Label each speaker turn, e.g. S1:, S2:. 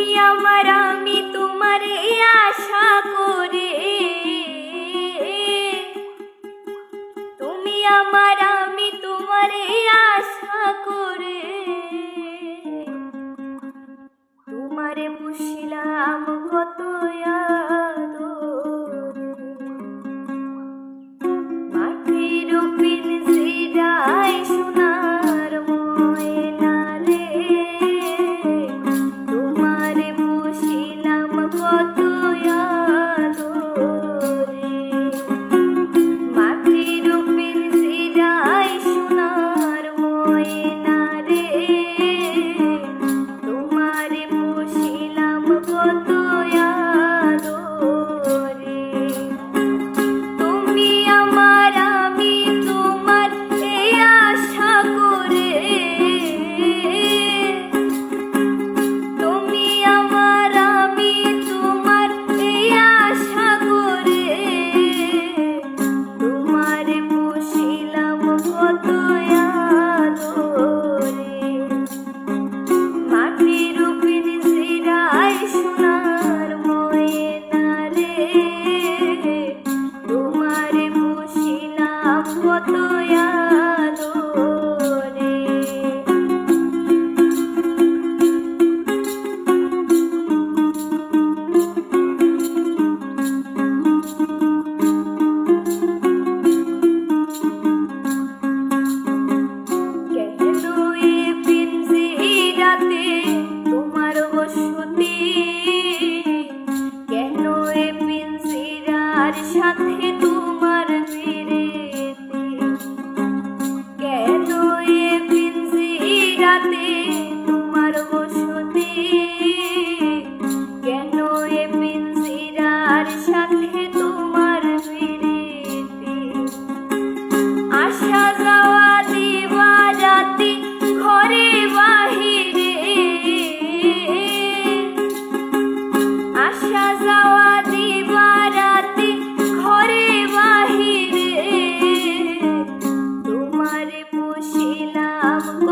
S1: তুমি আমার আমি তোমার আশা করে। তুমি আমার আমি তোমার আশা করে। what do you